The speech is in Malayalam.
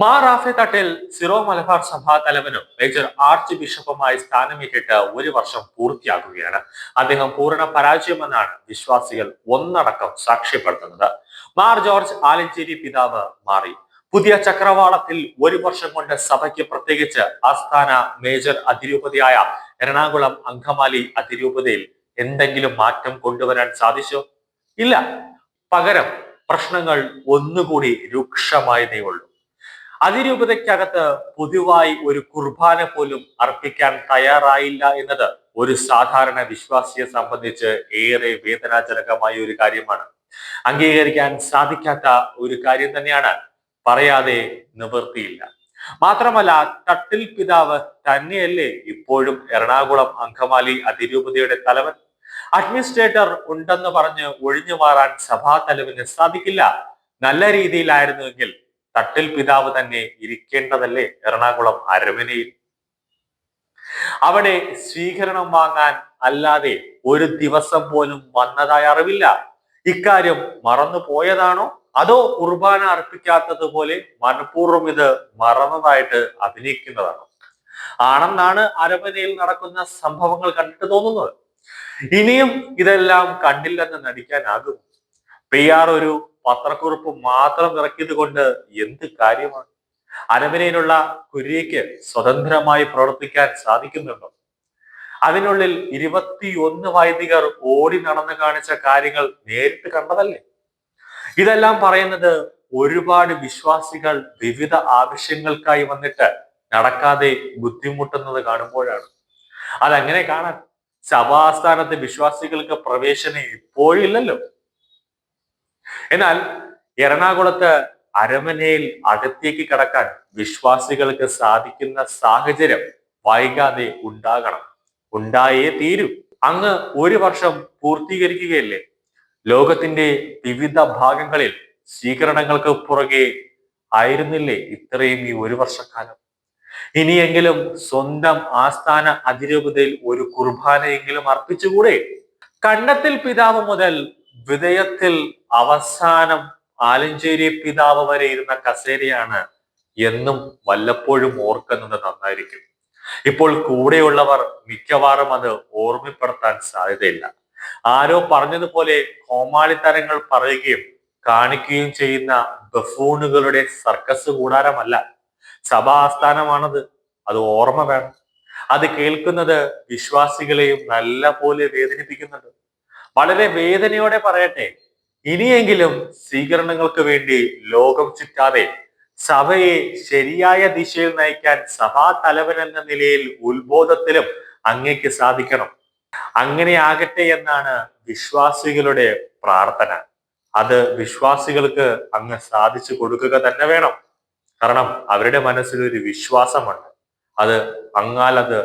മാ റാഫി തട്ടിൽ സിറോ മലബാർ സഭാ തലവനും മേജർ ആർച്ച് ബിഷപ്പുമായി സ്ഥാനമേറ്റിട്ട് ഒരു വർഷം പൂർത്തിയാക്കുകയാണ്. അദ്ദേഹം പൂർണ പരാജയമെന്നാണ് വിശ്വാസികൾ ഒന്നടക്കം സാക്ഷ്യപ്പെടുത്തുന്നത്. മാർ ജോർജ് ആലഞ്ചേരി പിതാവ് മാറി. പുതിയ ചക്രവാളത്തിൽ ഒരു വർഷം കൊണ്ട് സഭയ്ക്ക് പ്രത്യേകിച്ച് ആസ്ഥാന മേജർ അതിരൂപതയായ എറണാകുളം അങ്കമാലി അതിരൂപതയിൽ എന്തെങ്കിലും മാറ്റം കൊണ്ടുവരാൻ സാധിച്ചോ? ഇല്ല. പകരം പ്രശ്നങ്ങൾ ഒന്നുകൂടി രൂക്ഷമായതേ ഉള്ളൂ. അതിരൂപതയ്ക്കകത്ത് പൊതുവായി ഒരു കുർബാന പോലും അർപ്പിക്കാൻ തയ്യാറായില്ല എന്നത് ഒരു സാധാരണ വിശ്വാസിയെ സംബന്ധിച്ച് ഏറെ വേദനാജനകമായ ഒരു കാര്യമാണ്. അംഗീകരിക്കാൻ സാധിക്കാത്ത ഒരു കാര്യം തന്നെയാണ് പറയാതെ നിവൃത്തിയില്ല. മാത്രമല്ല തട്ടിൽ പിതാവ് തന്നെയല്ലേ ഇപ്പോഴും എറണാകുളം അങ്കമാലി അതിരൂപതയുടെ തലവൻ? അഡ്മിനിസ്ട്രേറ്റർ ഉണ്ടെന്ന് പറഞ്ഞ് ഒഴിഞ്ഞു മാറാൻ സഭാ തലവിന് സാധിക്കില്ല. നല്ല രീതിയിലായിരുന്നുവെങ്കിൽ തട്ടിൽ പിതാവ് തന്നെ ഇരിക്കേണ്ടതല്ലേ? എറണാകുളം അരമനയിൽ. അവിടെ സ്വീകരണം വാങ്ങാൻ അല്ലാതെ ഒരു ദിവസം പോലും വന്നതായി അറിവില്ല. ഇക്കാര്യം മറന്നു പോയതാണോ? അതോ കുർബാന അർപ്പിക്കാത്തതുപോലെ മനഃപൂർവം ഇത് മറന്നതായിട്ട് അഭിനയിക്കുന്നതാണോ? ആണെന്നാണ് അരമനയിൽ നടക്കുന്ന സംഭവങ്ങൾ കണ്ടിട്ട് തോന്നുന്നത്. ഇനിയും ഇതെല്ലാം കണ്ടില്ലെന്ന് നടിക്കാനാകും. പി ഒരു പത്രക്കുറിപ്പ് മാത്രം ഇറക്കിയത് കൊണ്ട് എന്ത് കാര്യമാണ്? അരമനയിലുള്ള കുര്യയ്ക്ക് സ്വതന്ത്രമായി പ്രവർത്തിക്കാൻ സാധിക്കുന്നുണ്ടോ? അതിനുള്ളിൽ ഇരുപത്തിയൊന്ന് വൈദികർ ഓടി നടന്നു കാണിച്ച കാര്യങ്ങൾ നേരിട്ട് കണ്ടതല്ലേ? ഇതെല്ലാം പറയുന്നത് ഒരുപാട് വിശ്വാസികൾ വിവിധ ആവശ്യങ്ങൾക്കായി വന്നിട്ട് നടക്കാതെ ബുദ്ധിമുട്ടുന്നത് കാണുമ്പോഴാണ്. അതങ്ങനെ കാണാൻ? സഭാസ്ഥാനത്ത് വിശ്വാസികൾക്ക് പ്രവേശനം ഇപ്പോഴില്ലല്ലോ. എന്നാൽ എറണാകുളത്ത് അരമനയിൽ അകത്തേക്ക് കടക്കാൻ വിശ്വാസികൾക്ക് സാധിക്കുന്ന സാഹചര്യം വൈകാതെ ഉണ്ടാകണം. ഉണ്ടായേ തീരൂ. അങ്ങ് ഒരു വർഷം പൂർത്തീകരിക്കുകയല്ലേ? ലോകത്തിന്റെ വിവിധ ഭാഗങ്ങളിൽ സ്വീകരണങ്ങൾക്ക് പുറകെ ആയിരുന്നില്ലേ ഇത്രയും ഈ ഒരു വർഷക്കാലം? ഇനിയെങ്കിലും സ്വന്തം ആസ്ഥാന അതിരൂപതയിൽ ഒരു കുർബാനയെങ്കിലും അർപ്പിച്ചുകൂടെ? കണ്ടത്തിൽ പിതാവ് മുതൽ വിധേയത്തിൽ അവസാനം ആലഞ്ചേരി പിതാവ് വരെ ഇരുന്ന കസേരയാണ് എന്നും വല്ലപ്പോഴും ഓർക്കുന്നത് നന്നായിരിക്കും. ഇപ്പോൾ കൂടെയുള്ളവർ മിക്കവാറും അത് ഓർമ്മപ്പെടുത്താൻ സാധ്യതയില്ല. ആരോ പറഞ്ഞതുപോലെ കോമാളിത്തരങ്ങൾ പറയുകയും കാണിക്കുകയും ചെയ്യുന്ന ബഫൂണുകളുടെ സർക്കസ് കൂടാരമല്ല. സഭാ ആസ്ഥാനമാണത് അത് ഓർമ്മ വേണം. അത് കേൾക്കുന്നത് വിശ്വാസികളെയും നല്ല പോലെ വേദനിപ്പിക്കുന്നുണ്ട്. വളരെ വേദനയോടെ പറയട്ടെ ഇനിയെങ്കിലും സ്വീകരണങ്ങൾക്ക് വേണ്ടി ലോകം ചുറ്റാതെ സഭയെ ശരിയായ ദിശയിൽ നയിക്കാൻ സഭാ തലവൻ എന്ന നിലയിൽ ഉത്ബോധത്തിലും അങ്ങേക്ക് സാധിക്കണം. അങ്ങനെ ആകട്ടെ എന്നാണ് വിശ്വാസികളുടെ പ്രാർത്ഥന. അത് വിശ്വാസികൾക്ക് അങ്ങ് സാധിച്ചു കൊടുക്കുക തന്നെ വേണം. കാരണം അവരുടെ മനസ്സിൽ ഒരു വിശ്വാസമുണ്ട്. അത് അങ്ങാൽ അത്